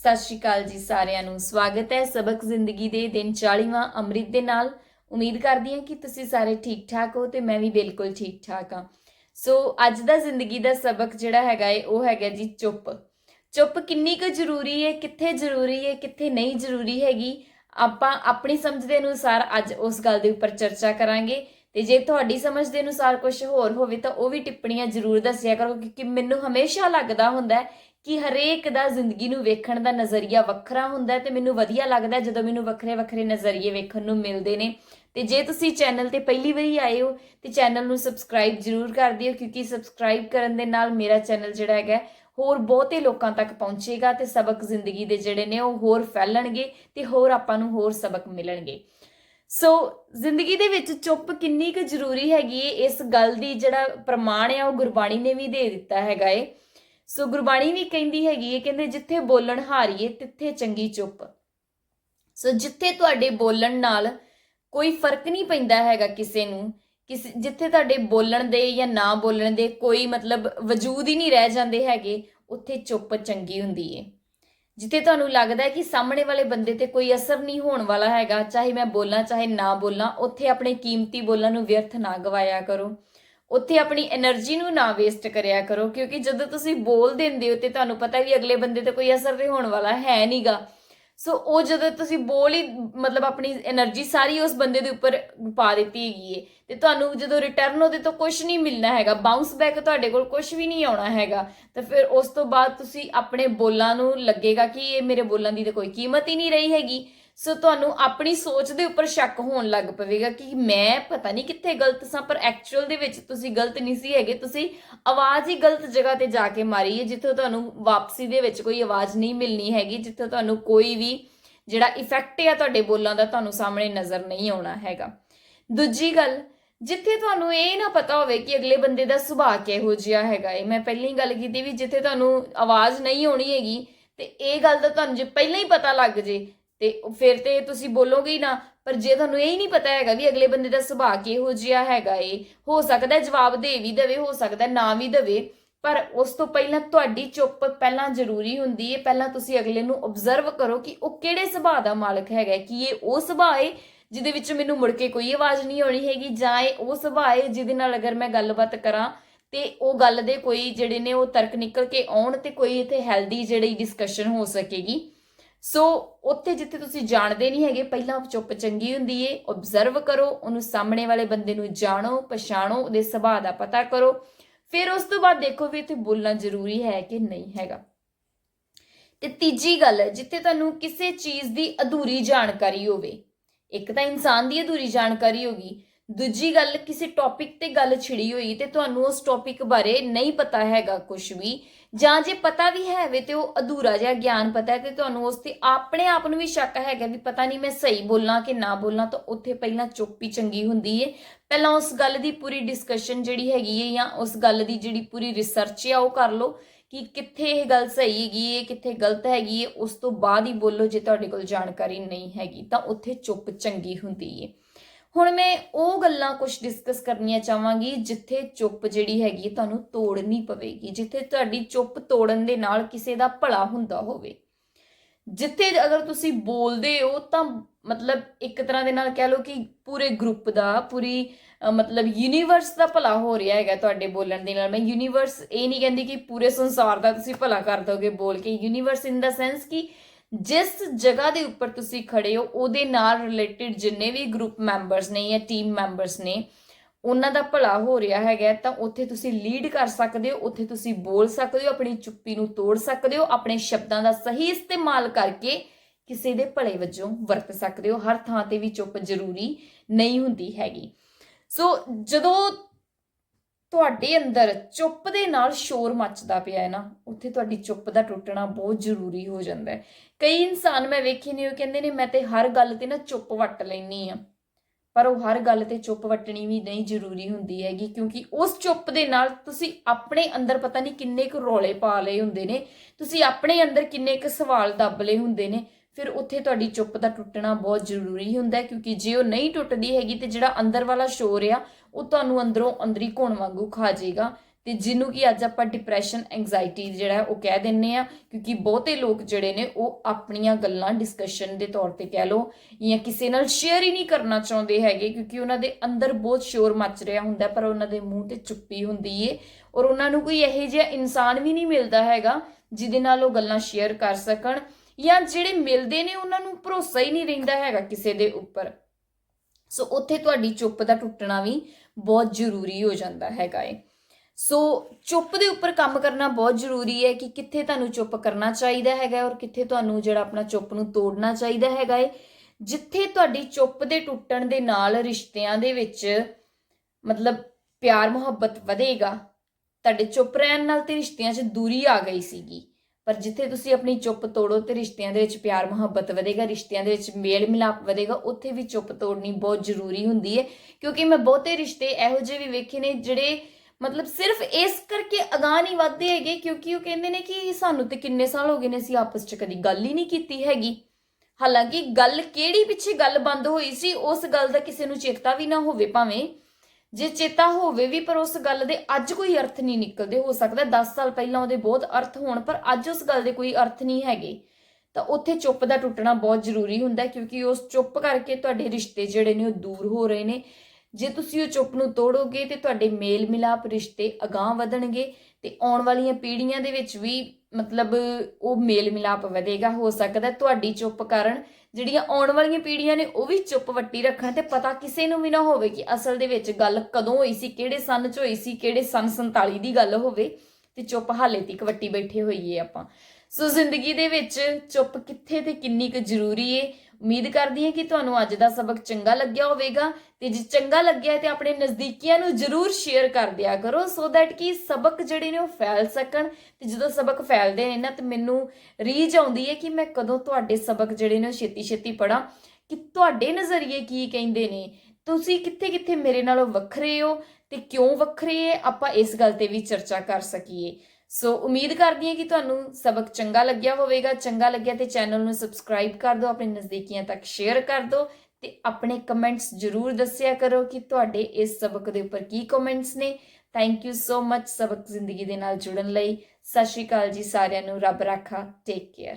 ਸਤਿ ਸ਼੍ਰੀ ਅਕਾਲ ਜੀ ਸਾਰਿਆਂ ਨੂੰ। ਸਵਾਗਤ ਹੈ ਸਬਕ ਜ਼ਿੰਦਗੀ ਦੇ ਦਿਨ 40ਵਾਂ ਅੰਮ੍ਰਿਤ ਦੇ ਨਾਲ। ਉਮੀਦ ਕਰਦੀ ਹਾਂ ਕਿ ਤੁਸੀਂ ਸਾਰੇ ਠੀਕ ਠਾਕ ਹੋ ਤੇ ਮੈਂ ਵੀ ਬਿਲਕੁਲ ਠੀਕ ਠਾਕ ਹਾਂ। ਸੋ ਅੱਜ ਦਾ ਜ਼ਿੰਦਗੀ ਦਾ ਸਬਕ ਜਿਹੜਾ ਹੈਗਾ ਏ, ਉਹ ਹੈਗਾ ਜੀ ਚੁੱਪ। ਚੁੱਪ ਕਿੰਨੀ ਕੁ ਜ਼ਰੂਰੀ ਹੈ ਕਿੱਥੇ ਜ਼ਰੂਰੀ ਹੈ ਕਿੱਥੇ ਨਹੀਂ ਜ਼ਰੂਰੀ ਹੈਗੀ। ਆਪਾਂ ਆਪਣੀ ਸਮਝ ਦੇ ਅਨੁਸਾਰ ਅੱਜ ਉਸ ਗੱਲ ਦੇ ਉੱਪਰ ਚਰਚਾ ਕਰਾਂਗੇ ਤੇ ਜੇ ਤੁਹਾਡੀ ਸਮਝ ਦੇ ਅਨੁਸਾਰ ਕੁਝ ਹੋਰ ਹੋਵੇ ਤਾਂ ਉਹ ਵੀ ਟਿੱਪਣੀਆਂ ਜ਼ਰੂਰ ਦੱਸਿਆ ਕਰੋ ਕਿਉਂਕਿ ਮੈਨੂੰ ਹਮੇਸ਼ਾ ਲੱਗਦਾ ਹੁੰਦਾ ਕਿ ਹਰੇਕ ਦਾ ਜ਼ਿੰਦਗੀ ਨੂੰ ਵੇਖਣ ਦਾ ਨਜ਼ਰੀਆ ਵੱਖਰਾ ਹੁੰਦਾ ਹੈ ਤੇ ਮੈਨੂੰ ਵਧੀਆ ਲੱਗਦਾ ਜਦੋਂ ਮੈਨੂੰ ਵੱਖਰੇ ਵੱਖਰੇ ਨਜ਼ਰੀਏ ਵੇਖਣ ਨੂੰ ਮਿਲਦੇ ਨੇ। ਤੇ ਜੇ ਤੁਸੀਂ ਚੈਨਲ ਤੇ ਪਹਿਲੀ ਵਾਰੀ ਆਏ ਹੋ, ਤੇ ਚੈਨਲ ਨੂੰ ਸਬਸਕ੍ਰਾਈਬ ਜ਼ਰੂਰ ਕਰ ਦਿਓ, ਕਿਉਂਕਿ ਸਬਸਕ੍ਰਾਈਬ ਕਰਨ ਦੇ ਨਾਲ ਮੇਰਾ ਚੈਨਲ ਜਿਹੜਾ ਹੈਗਾ ਹੋਰ ਬਹੁਤੇ ਲੋਕਾਂ ਤੱਕ ਪਹੁੰਚੇਗਾ ਤੇ ਸਬਕ ਜ਼ਿੰਦਗੀ ਦੇ ਜਿਹੜੇ ਨੇ ਉਹ ਹੋਰ ਫੈਲਣਗੇ ਤੇ ਹੋਰ ਆਪਾਂ ਨੂੰ ਹੋਰ ਸਬਕ ਮਿਲਣਗੇ। ਸੋ ਜ਼ਿੰਦਗੀ ਦੇ ਵਿੱਚ ਚੁੱਪ ਕਿੰਨੀ ਕੁ ਜ਼ਰੂਰੀ ਹੈਗੀ ਏ, ਇਸ ਗੱਲ ਦੀ ਜਿਹੜਾ ਪ੍ਰਮਾਣ ਆ ਉਹ ਗੁਰਬਾਣੀ ਨੇ ਵੀ ਦੇ ਦਿੱਤਾ ਹੈਗਾ ਏ। ਸੋ ਗੁਰਬਾਣੀ ਵੀ ਕਹਿੰਦੀ ਹੈਗੀ ਹੈ ਕਹਿੰਦੇ ਜਿੱਥੇ ਬੋਲਣ ਹਾਰੀਏ, ਤਿੱਥੇ ਚੰਗੀ ਚੁੱਪ। ਸੋ ਜਿੱਥੇ ਤੁਹਾਡੇ ਬੋਲਣ ਨਾਲ ਕੋਈ ਫ਼ਰਕ ਨਹੀਂ ਪੈਂਦਾ ਹੈਗਾ ਕਿਸੇ ਨੂੰ, ਕਿਸੇ, ਜਿੱਥੇ ਤੁਹਾਡੇ ਬੋਲਣ ਦੇ ਜਾਂ ਨਾ ਬੋਲਣ ਦੇ ਕੋਈ ਮਤਲਬ ਵਜੂਦ ਹੀ ਨਹੀਂ ਰਹਿ ਜਾਂਦੇ ਹੈਗੇ, ਉੱਥੇ ਚੁੱਪ ਚੰਗੀ ਹੁੰਦੀ ਏ। ਜਿੱਥੇ ਤੁਹਾਨੂੰ ਲੱਗਦਾ ਹੈ ਕਿ ਸਾਹਮਣੇ ਵਾਲੇ ਬੰਦੇ ਤੇ ਕੋਈ ਅਸਰ ਨਹੀਂ ਹੋਣ ਵਾਲਾ ਹੈਗਾ, ਚਾਹੇ ਮੈਂ ਬੋਲਾਂ, ਚਾਹੇ ਨਾ ਬੋਲਾਂ, ਉੱਥੇ ਆਪਣੇ ਕੀਮਤੀ ਬੋਲਾਂ ਨੂੰ ਵਿਅਰਥ ਨਾ ਗਵਾਇਆ ਕਰੋ। ਉੱਥੇ ਆਪਣੀ એનર્ਜੀ ਨੂੰ ਨਾ ਵੇਸਟ ਕਰਿਆ ਕਰੋ, ਕਿਉਂਕਿ ਜਦੋਂ ਤੁਸੀਂ ਬੋਲ ਦਿੰਦੇ ਹੋ ਤੇ ਤੁਹਾਨੂੰ ਪਤਾ ਵੀ ਅਗਲੇ ਬੰਦੇ ਤੇ ਕੋਈ ਅਸਰ ਤੇ ਹੋਣ ਵਾਲਾ ਹੈ ਨਹੀਂਗਾ ਸੋ ਉਹ ਜਦੋਂ ਤੁਸੀਂ ਬੋਲ ਹੀ, ਮਤਲਬ ਆਪਣੀ એનર્ਜੀ ਸਾਰੀ ਉਸ ਬੰਦੇ ਦੇ ਉੱਪਰ ਪਾ ਦਿੱਤੀ ਹੈਗੀ ਏ, ਤੇ ਤੁਹਾਨੂੰ ਜਦੋਂ ਰਿਟਰਨ ਉਹਦੇ ਤੋਂ ਕੁਝ ਨਹੀਂ ਮਿਲਣਾ ਹੈਗਾ ਬਾਉਂਸ ਬੈਕ ਤੁਹਾਡੇ ਕੋਲ ਕੁਝ ਵੀ ਨਹੀਂ ਆਉਣਾ ਹੈਗਾ, ਤਾਂ ਫਿਰ ਉਸ ਤੋਂ ਬਾਅਦ ਤੁਸੀਂ ਆਪਣੇ ਬੋਲਾਂ ਨੂੰ ਲੱਗੇਗਾ ਕਿ ਇਹ ਮੇਰੇ ਬੋਲਾਂ ਦੀ ਤਾਂ ਕੋਈ ਕੀਮਤ ਹੀ ਨਹੀਂ ਰਹੀ ਹੈਗੀ। ਸੋ ਤੁਹਾਨੂੰ ਆਪਣੀ ਸੋਚ ਦੇ ਉੱਪਰ ਸ਼ੱਕ ਹੋਣ ਲੱਗ ਪਵੇਗਾ ਕਿ ਮੈਂ ਪਤਾ ਨਹੀਂ ਕਿੱਥੇ ਗਲਤ ਸਾਂ, ਪਰ ਐਕਚੁਅਲ ਦੇ ਵਿੱਚ ਤੁਸੀਂ ਗਲਤ ਨਹੀਂ ਸੀ ਹੈਗੇ। ਤੁਸੀਂ ਆਵਾਜ਼ ਹੀ ਗਲਤ ਜਗ੍ਹਾ ਤੇ ਜਾ ਕੇ ਮਾਰੀ ਹੈ, ਜਿੱਥੇ ਤੁਹਾਨੂੰ ਵਾਪਸੀ ਦੇ ਵਿੱਚ ਕੋਈ ਆਵਾਜ਼ ਨਹੀਂ ਮਿਲਣੀ ਹੈਗੀ, ਜਿੱਥੇ ਤੁਹਾਨੂੰ ਕੋਈ ਵੀ ਜਿਹੜਾ ਇਫੈਕਟ ਹੈ ਤੁਹਾਡੇ ਬੋਲਾਂ ਦਾ ਤੁਹਾਨੂੰ ਸਾਹਮਣੇ ਨਜ਼ਰ ਨਹੀਂ ਆਉਣਾ ਹੈਗਾ। ਦੂਜੀ ਗੱਲ, ਜਿੱਥੇ ਤੁਹਾਨੂੰ ਇਹ ਨਾ ਪਤਾ ਹੋਵੇ ਕਿ ਅਗਲੇ ਬੰਦੇ ਦਾ ਸੁਭਾਅ ਕਿਹੋ ਜਿਹਾ ਹੈਗਾ ਏ। ਮੈਂ ਪਹਿਲਾਂ ਹੀ ਗੱਲ ਕੀਤੀ ਵੀ ਜਿੱਥੇ ਤੁਹਾਨੂੰ ਆਵਾਜ਼ ਨਹੀਂ ਆਉਣੀ ਹੈਗੀ, ਤੇ ਇਹ ਗੱਲ ਦਾ ਤੁਹਾਨੂੰ ਜੇ ਪਹਿਲਾਂ ਹੀ ਪਤਾ ਲੱਗ ਜੇ ਤੇ ਫਿਰ ਤੇ ਤੁਸੀਂ ਬੋਲੋਗੇ ਹੀ ਨਾ, ਪਰ ਜੇ ਤੁਹਾਨੂੰ ਇਹ ਹੀ ਨਹੀਂ ਪਤਾ ਹੈਗਾ ਵੀ ਅਗਲੇ ਬੰਦੇ ਦਾ ਸੁਭਾਅ ਕਿਹੋ ਜਿਹਾ ਹੈਗਾ ਏ, ਹੋ ਸਕਦਾ ਜਵਾਬ ਦੇ ਵੀ ਦੇਵੇ, ਹੋ ਸਕਦਾ ਨਾ ਵੀ ਦੇਵੇ, ਪਰ ਉਸ ਤੋਂ ਪਹਿਲਾਂ ਤੁਹਾਡੀ ਚੁੱਪ ਪਹਿਲਾਂ ਜ਼ਰੂਰੀ ਹੁੰਦੀ ਹੈ ਪਹਿਲਾਂ ਤੁਸੀਂ ਅਗਲੇ ਨੂੰ ਆਬਜ਼ਰਵ ਕਰੋ ਕਿ ਉਹ ਕਿਹੜੇ ਸੁਭਾਅ ਦਾ ਮਾਲਕ ਹੈਗਾ ਕਿ ਇਹ ਉਹ ਸੁਭਾਅ ਏ ਜਿਹਦੇ ਵਿੱਚ ਮੈਨੂੰ ਮੁੜ ਕੇ ਕੋਈ ਆਵਾਜ਼ ਨਹੀਂ ਆਉਣੀ ਹੈਗੀ ਜਾਂ ਇਹ ਉਹ ਸੁਭਾਅ ਏ ਜਿਹਦੇ ਨਾਲ ਅਗਰ ਮੈਂ ਗੱਲਬਾਤ ਕਰਾਂ ਤੇ ਉਹ ਗੱਲ ਦੇ ਕੋਈ ਜਿਹੜੇ ਨੇ ਉਹ ਤਰਕ ਨਿਕਲ ਕੇ ਆਉਣ ਤੇ ਕੋਈ ਇੱਥੇ ਹੈਲਦੀ ਜਿਹੜੀ ਡਿਸਕਸ਼ਨ ਹੋ ਸਕੇਗੀ। ਸੋ ਉੱਥੇ ਜਿੱਥੇ ਤੁਸੀਂ ਜਾਣਦੇ ਨਹੀਂ ਹੈਗੇ, ਪਹਿਲਾਂ ਚੁੱਪ ਚੰਗੀ ਹੁੰਦੀ ਏ ਆਬਜ਼ਰਵ ਕਰੋ, ਉਹਨੂੰ ਸਾਹਮਣੇ ਵਾਲੇ ਬੰਦੇ ਨੂੰ ਜਾਣੋ, ਪਛਾਣੋ, ਉਹਦੇ ਸੁਭਾਅ ਦਾ ਪਤਾ ਕਰੋ। ਫਿਰ ਉਸ ਤੋਂ ਬਾਅਦ ਦੇਖੋ ਵੀ ਇੱਥੇ ਬੋਲਣਾ ਜ਼ਰੂਰੀ ਹੈ ਕਿ ਨਹੀਂ ਹੈਗਾ। ਤੇ ਤੀਜੀ ਗੱਲ ਜਿੱਥੇ ਤੁਹਾਨੂੰ ਕਿਸੇ ਚੀਜ਼ ਦੀ ਅਧੂਰੀ ਜਾਣਕਾਰੀ ਹੋਵੇ, ਇੱਕ ਤਾਂ ਇਨਸਾਨ ਦੀ ਅਧੂਰੀ ਜਾਣਕਾਰੀ ਹੋਗੀ ਦੂਜੀ ਗੱਲ, ਕਿਸੇ ਟੌਪਿਕ ਤੇ ਗੱਲ ਛਿੜੀ ਹੋਈ ਤੇ ਤੁਹਾਨੂੰ ਉਸ ਟੌਪਿਕ ਬਾਰੇ ਨਹੀਂ ਪਤਾ ਹੈਗਾ ਕੁਝ ਵੀ ਜਾਂ ਜੇ ਪਤਾ ਵੀ ਹੈ ਵੇ ਤੇ ਉਹ ਅਧੂਰਾ ਜਿਹਾ ਗਿਆਨ ਪਤਾ ਹੈ ਤੇ ਤੁਹਾਨੂੰ ਉਸ ਤੇ ਆਪਣੇ ਆਪ ਨੂੰ ਵੀ ਸ਼ੱਕ ਹੈਗਾ ਵੀ ਪਤਾ ਨਹੀਂ ਮੈਂ ਸਹੀ ਬੋਲਾਂ ਕਿ ਨਾ ਬੋਲਾਂ ਤਾਂ ਉੱਥੇ ਪਹਿਲਾਂ ਚੁੱਪ ਹੀ ਚੰਗੀ ਹੁੰਦੀ ਏ। ਪਹਿਲਾਂ ਉਸ ਗੱਲ ਦੀ ਪੂਰੀ ਡਿਸਕਸ਼ਨ ਜਿਹੜੀ ਹੈਗੀ ਏ ਜਾਂ ਉਸ ਗੱਲ ਦੀ ਜਿਹੜੀ ਪੂਰੀ ਰਿਸਰਚ ਆ ਉਹ ਕਰ ਲਓ ਕਿ ਕਿੱਥੇ ਇਹ ਗੱਲ ਸਹੀ ਹੈਗੀ ਏ, ਕਿੱਥੇ ਗਲਤ ਹੈਗੀ ਏ, ਉਸ ਤੋਂ ਬਾਅਦ ਹੀ ਬੋਲੋ ਜੇ ਤੁਹਾਡੇ ਕੋਲ ਜਾਣਕਾਰੀ ਨਹੀਂ ਹੈਗੀ ਤਾਂ ਉੱਥੇ ਚੁੱਪ ਚੰਗੀ ਹੁੰਦੀ ਏ। ਹੁਣ ਮੈਂ ਉਹ ਗੱਲਾਂ ਕੁਝ ਡਿਸਕਸ ਕਰਨੀਆਂ ਚਾਹਾਂਗੀ, ਜਿੱਥੇ ਚੁੱਪ ਜਿਹੜੀ ਹੈਗੀ ਤੁਹਾਨੂੰ ਤੋੜਨੀ ਪਵੇਗੀ, ਜਿੱਥੇ ਤੁਹਾਡੀ ਚੁੱਪ ਤੋੜਨ ਦੇ ਨਾਲ ਕਿਸੇ ਦਾ ਭਲਾ ਹੁੰਦਾ ਹੋਵੇ। ਜਿੱਥੇ ਅਗਰ ਤੁਸੀਂ ਬੋਲਦੇ ਹੋ, ਤਾਂ ਮਤਲਬ ਇੱਕ ਤਰ੍ਹਾਂ ਦੇ ਨਾਲ ਕਹਿ ਲਓ ਕਿ ਪੂਰੇ ਗਰੁੱਪ ਦਾ, ਪੂਰੀ ਮਤਲਬ ਯੂਨੀਵਰਸ ਦਾ ਭਲਾ ਹੋ ਰਿਹਾ ਹੈਗਾ ਤੁਹਾਡੇ ਬੋਲਣ ਦੇ ਨਾਲ। ਮੈਂ ਯੂਨੀਵਰਸ ਇਹ ਨਹੀਂ ਕਹਿੰਦੀ ਕਿ ਪੂਰੇ ਸੰਸਾਰ ਦਾ ਤੁਸੀਂ ਭਲਾ ਕਰ ਦੋਗੇ ਬੋਲ ਕੇ। ਯੂਨੀਵਰਸ ਇਨ ਦਾ ਸੈਂਸ ਕਿ ਜਿਸ ਜਗ੍ਹਾ ਦੇ ਉੱਪਰ ਤੁਸੀਂ ਖੜੇ ਹੋ, ਉਹਦੇ ਨਾਲ ਰਿਲੇਟਡ ਜਿੰਨੇ ਵੀ ਗਰੁੱਪ ਮੈਂਬਰਸ ਨੇ ਜਾਂ ਟੀਮ ਮੈਂਬਰਸ ਨੇ, ਉਹਨਾਂ ਦਾ ਭਲਾ ਹੋ ਰਿਹਾ ਹੈਗਾ ਤਾਂ ਉੱਥੇ ਤੁਸੀਂ ਲੀਡ ਕਰ ਸਕਦੇ ਹੋ, ਉੱਥੇ ਤੁਸੀਂ ਬੋਲ ਸਕਦੇ ਹੋ, ਆਪਣੀ ਚੁੱਪੀ ਨੂੰ ਤੋੜ ਸਕਦੇ ਹੋ, ਆਪਣੇ ਸ਼ਬਦਾਂ ਦਾ ਸਹੀ ਇਸਤੇਮਾਲ ਕਰਕੇ ਕਿਸੇ ਦੇ ਭਲੇ ਵਜੋਂ ਵਰਤ ਸਕਦੇ ਹੋ, ਹਰ ਥਾਂ ਤੇ ਵੀ ਚੁੱਪ ਜ਼ਰੂਰੀ ਨਹੀਂ ਹੁੰਦੀ ਹੈਗੀ। ਸੋ ਜਦੋਂ ਤੁਹਾਡੇ ਅੰਦਰ ਚੁੱਪ ਦੇ ਨਾਲ ਸ਼ੋਰ ਮੱਚਦਾ ਪਿਆ ਹੈ ਨਾ, ਉੱਥੇ ਤੁਹਾਡੀ ਚੁੱਪ ਦਾ ਟੁੱਟਣਾ ਬਹੁਤ ਜ਼ਰੂਰੀ ਹੋ ਜਾਂਦਾ ਹੈ। ਕਈ ਇਨਸਾਨ ਮੈਂ ਵੇਖੇ ਨੇ, ਉਹ ਕਹਿੰਦੇ ਨੇ, ਮੈਂ ਤੇ ਹਰ ਗੱਲ ਤੇ ਨਾ ਚੁੱਪ ਵੱਟ ਲੈਣੀ ਆ ਪਰ ਉਹ ਹਰ ਗੱਲ ਤੇ ਚੁੱਪ ਵੱਟਣੀ ਵੀ ਨਹੀਂ ਜ਼ਰੂਰੀ ਹੁੰਦੀ ਹੈਗੀ, ਕਿਉਂਕਿ ਉਸ ਚੁੱਪ ਦੇ ਨਾਲ ਤੁਸੀਂ ਆਪਣੇ ਅੰਦਰ ਪਤਾ ਨਹੀਂ ਕਿੰਨੇ ਕੁ ਰੌਲੇ ਪਾ ਲਏ ਹੁੰਦੇ ਨੇ, ਤੁਸੀਂ ਆਪਣੇ ਅੰਦਰ ਕਿੰਨੇ ਕੁ ਸਵਾਲ ਦੱਬ ਲਏ ਹੁੰਦੇ ਨੇ ਫਿਰ ਉੱਥੇ ਤੁਹਾਡੀ ਚੁੱਪ ਦਾ ਟੁੱਟਣਾ ਬਹੁਤ ਜ਼ਰੂਰੀ ਹੁੰਦਾ ਕਿਉਂਕਿ ਜੇ ਉਹ ਨਹੀਂ ਟੁੱਟਦੀ ਹੈਗੀ ਤੇ ਜਿਹੜਾ ਅੰਦਰ ਵਾਲਾ ਸ਼ੋਰ ਆ, ਉਹ ਤੁਹਾਨੂੰ ਅੰਦਰੋਂ ਅੰਦਰੀ ਘੁਣ ਵਾਂਗੂ ਖਾ ਜਾਏਗਾ। ਤੇ ਜਿਹਨੂੰ ਕਿ ਅੱਜ ਆਪਾਂ ਡਿਪਰੈਸ਼ਨ ਐਂਜ਼ਾਈਟੀ ਜਿਹੜਾ ਉਹ ਕਹਿ ਦਿੰਨੇ ਆ ਕਿਉਂਕਿ ਬਹੁਤੇ ਲੋਕ ਜਿਹੜੇ ਨੇ, ਉਹ ਆਪਣੀਆਂ ਗੱਲਾਂ ਡਿਸਕਸ਼ਨ ਦੇ ਤੌਰ ਤੇ ਕਹਿ ਲਓ, ਜਾਂ ਕਿਸੇ ਨਾਲ ਸ਼ੇਅਰ ਹੀ ਨਹੀਂ ਕਰਨਾ ਚਾਹੁੰਦੇ ਹੈਗੇ, ਕਿਉਂਕਿ ਉਹਨਾਂ ਦੇ ਅੰਦਰ ਬਹੁਤ ਸ਼ੋਰ ਮੱਚ ਰਿਹਾ ਹੁੰਦਾ ਪਰ ਉਹਨਾਂ ਦੇ ਮੂੰਹ ਤੇ ਚੁੱਪੀ ਹੁੰਦੀ ਏ, ਔਰ ਉਹਨਾਂ ਨੂੰ ਕੋਈ ਇਹੋ ਜਿਹਾ ਇਨਸਾਨ ਵੀ ਨਹੀਂ ਮਿਲਦਾ ਹੈਗਾ, ਜਿਹਦੇ ਨਾਲ ਉਹ ਗੱਲਾਂ ਸ਼ੇਅਰ ਕਰ ਸਕਣ। ਜਾਂ ਜਿਹੜੇ ਮਿਲਦੇ ਨੇ ਉਹਨਾਂ ਨੂੰ ਭਰੋਸਾ ਹੀ ਨਹੀਂ ਰਹਿੰਦਾ ਹੈਗਾ ਕਿਸੇ ਦੇ ਉੱਪਰ। ਸੋ ਉੱਥੇ ਤੁਹਾਡੀ ਚੁੱਪ ਦਾ ਟੁੱਟਣਾ ਵੀ ਬਹੁਤ ਜ਼ਰੂਰੀ ਹੋ ਜਾਂਦਾ ਹੈਗਾ ਏ। ਸੋ ਚੁੱਪ ਦੇ ਉੱਪਰ ਕੰਮ ਕਰਨਾ ਬਹੁਤ ਜ਼ਰੂਰੀ ਹੈ ਕਿ ਕਿੱਥੇ ਤੁਹਾਨੂੰ ਚੁੱਪ ਕਰਨਾ ਚਾਹੀਦਾ ਹੈਗਾ ਔਰ ਕਿੱਥੇ ਤੁਹਾਨੂੰ ਜਿਹੜਾ ਆਪਣਾ ਚੁੱਪ ਨੂੰ ਤੋੜਨਾ ਚਾਹੀਦਾ ਹੈਗਾ ਏ। ਜਿੱਥੇ ਤੁਹਾਡੀ ਚੁੱਪ ਦੇ ਟੁੱਟਣ ਦੇ ਨਾਲ ਰਿਸ਼ਤਿਆਂ ਦੇ ਵਿੱਚ ਮਤਲਬ ਪਿਆਰ ਮੁਹੱਬਤ ਵਧੇਗਾ, ਤੁਹਾਡੇ ਚੁੱਪ ਰਹਿਣ ਨਾਲ ਤੇ ਰਿਸ਼ਤਿਆਂ 'ਚ ਦੂਰੀ ਆ ਗਈ ਸੀਗੀ। ਪਰ ਜਿੱਥੇ ਤੁਸੀਂ ਆਪਣੀ ਚੁੱਪ ਤੋੜੋ ਤੇ ਰਿਸ਼ਤਿਆਂ ਦੇ ਵਿੱਚ ਪਿਆਰ, ਮੁਹੱਬਤ ਵਧੇਗਾ, ਰਿਸ਼ਤਿਆਂ ਦੇ ਵਿੱਚ ਮੇਲ ਮਿਲਾਪ ਵਧੇਗਾ, ਉੱਥੇ ਵੀ ਚੁੱਪ ਤੋੜਨੀ ਬਹੁਤ ਜ਼ਰੂਰੀ ਹੁੰਦੀ ਹੈ। ਕਿਉਂਕਿ ਮੈਂ ਬਹੁਤੇ ਰਿਸ਼ਤੇ ਇਹੋ ਜਿਹੇ ਵੀ ਵੇਖੇ ਨੇ ਜਿਹੜੇ ਮਤਲਬ ਸਿਰਫ ਇਸ ਕਰਕੇ ਅਗਾਂਹ ਨਹੀਂ ਵਧਦੇ ਹੈਗੇ ਕਿਉਂਕਿ ਉਹ ਕਹਿੰਦੇ ਨੇ ਕਿ ਸਾਨੂੰ ਤੇ ਕਿੰਨੇ ਸਾਲ ਹੋ ਗਏ ਨੇ ਅਸੀਂ ਆਪਸ 'ਚ ਕਦੀ ਗੱਲ ਹੀ ਨਹੀਂ ਕੀਤੀ ਹੈਗੀ। ਹਾਲਾਂਕਿ ਗੱਲ ਕਿਹੜੀ ਪਿੱਛੇ ਗੱਲ ਬੰਦ ਹੋਈ ਸੀ, ਉਸ ਗੱਲ ਦਾ ਕਿਸੇ ਨੂੰ ਚੇਤਾ ਵੀ ਨਾ ਹੋਵੇ ਭਾਵੇਂ ਜੇ ਚੇਤਾ ਹੋਵੇ ਵੀ, ਪਰ ਉਸ ਗੱਲ ਦੇ ਅੱਜ ਕੋਈ ਅਰਥ ਨਹੀਂ ਨਿਕਲਦੇ। ਹੋ ਸਕਦਾ 10 ਸਾਲ ਪਹਿਲਾਂ ਉਹਦੇ ਬਹੁਤ ਅਰਥ ਹੋਣ, ਪਰ ਅੱਜ ਉਸ ਗੱਲ ਦੇ ਕੋਈ ਅਰਥ ਨਹੀਂ ਹੈਗੇ। ਤਾਂ ਉੱਥੇ ਚੁੱਪ ਦਾ ਟੁੱਟਣਾ ਬਹੁਤ ਜ਼ਰੂਰੀ ਹੁੰਦਾ ਕਿਉਂਕਿ ਉਸ ਚੁੱਪ ਕਰਕੇ ਤੁਹਾਡੇ ਰਿਸ਼ਤੇ ਜਿਹੜੇ ਨੇ ਉਹ ਦੂਰ ਹੋ ਰਹੇ ਨੇ। ਜੇ ਤੁਸੀਂ ਉਹ ਚੁੱਪ ਨੂੰ ਤੋੜੋਗੇ ਤੇ ਤੁਹਾਡੇ ਮੇਲ ਮਿਲਾਪ ਰਿਸ਼ਤੇ ਅਗਾਂਹ ਵਧਣਗੇ ਤੇ ਆਉਣ ਵਾਲੀਆਂ ਪੀੜ੍ਹੀਆਂ ਦੇ ਵਿੱਚ ਵੀ ਮਤਲਬ ਉਹ ਮੇਲ ਮਿਲਾਪ ਵਧੇਗਾ। ਹੋ ਸਕਦਾ ਤੁਹਾਡੀ ਚੁੱਪ ਕਾਰਨ ਜਿਹੜੀਆਂ ਆਉਣ ਵਾਲੀਆਂ ਪੀੜ੍ਹੀਆਂ ਨੇ ਉਹ ਵੀ ਚੁੱਪ ਵੱਟੀ ਰੱਖਣ ਤੇ ਪਤਾ ਕਿਸੇ ਨੂੰ ਵੀ ਨਾ ਹੋਵੇ ਕਿ ਅਸਲ ਦੇ ਵਿੱਚ ਗੱਲ ਕਦੋਂ ਹੋਈ ਸੀ, ਕਿਹੜੇ ਸਨ 'ਚ ਹੋਈ ਸੀ, ਕਿਹੜੇ ਸੰਨ 47 ਦੀ ਗੱਲ ਹੋਵੇ ਤੇ ਚੁੱਪ ਹਾਲੇ ਤੱਕ ਵੱਟੀ ਬੈਠੇ ਹੋਈਏ ਆਪਾਂ। ਸੋ ਜ਼ਿੰਦਗੀ ਦੇ ਵਿੱਚ ਚੁੱਪ ਕਿੱਥੇ ਤੇ ਕਿੰਨੀ ਕੁ ਜ਼ਰੂਰੀ ਏ? ਉਮੀਦ ਕਰਦੀ ਹਾਂ ਕਿ ਤੁਹਾਨੂੰ ਅੱਜ ਦਾ ਸਬਕ ਚੰਗਾ ਲੱਗਿਆ ਹੋਵੇਗਾ ਤੇ ਜੇ ਚੰਗਾ ਲੱਗਿਆ ਤੇ ਆਪਣੇ ਨਜ਼ਦੀਕੀਆਂ ਨੂੰ ਜਰੂਰ ਸ਼ੇਅਰ ਕਰ ਦਿਆ ਕਰੋ ਸੋ ਦੈਟ ਕਿ ਸਬਕ ਜਿਹੜੇ ਨੇ ਉਹ ਫੈਲ ਸਕਣ ਤੇ ਜਦੋਂ ਸਬਕ ਫੈਲਦੇ ਨੇ ਨਾ ਤੇ ਮੈਨੂੰ ਰੀਝ ਆਉਂਦੀ ਹੈ ਕਿ ਮੈਂ ਕਦੋਂ ਤੁਹਾਡੇ ਸਬਕ ਜਿਹੜੇ ਨੇ ਉਹ ਛੇਤੀ ਛੇਤੀ ਪੜਾਂ ਕਿ ਤੁਹਾਡੇ ਨਜ਼ਰੀਏ ਕੀ ਕਹਿੰਦੇ ਨੇ। ਤੁਸੀਂ ਕਿੱਥੇ ਕਿੱਥੇ ਮੇਰੇ ਨਾਲੋਂ ਵੱਖਰੇ ਹੋ ਤੇ ਕਿਉਂ ਵੱਖਰੇ ਹੈ? ਆਪਾਂ ਇਸ ਗੱਲ ਤੇ ਵੀ ਚਰਚਾ ਕਰ ਸਕੀਏ। ਸੋ ਉਮੀਦ ਕਰਦੀ ਹਾਂ ਕਿ ਤੁਹਾਨੂੰ ਸਬਕ ਚੰਗਾ ਲੱਗਿਆ ਹੋਵੇਗਾ, ਚੰਗਾ ਲੱਗਿਆ ਤੇ ਚੈਨਲ ਨੂੰ ਸਬਸਕ੍ਰਾਈਬ ਕਰ ਦਿਓ, ਆਪਣੇ ਨਜ਼ਦੀਕੀਆਂ ਤੱਕ ਸ਼ੇਅਰ ਕਰ ਦਿਓ ਤੇ ਆਪਣੇ ਕਮੈਂਟਸ ਜਰੂਰ ਦੱਸਿਆ ਕਰੋ ਕਿ ਤੁਹਾਡੇ ਇਸ ਸਬਕ ਦੇ ਉੱਪਰ ਕੀ ਕਮੈਂਟਸ ਨੇ। ਥੈਂਕ ਯੂ ਸੋ ਮੱਚ ਸਬਕ ਜ਼ਿੰਦਗੀ ਦੇ ਨਾਲ ਜੁੜਨ ਲਈ। ਸਤਿ ਸ਼੍ਰੀ ਅਕਾਲ ਜੀ ਸਾਰਿਆਂ ਨੂੰ, ਰੱਬ ਰਾਖਾ ਟੇਕ ਕੇਅਰ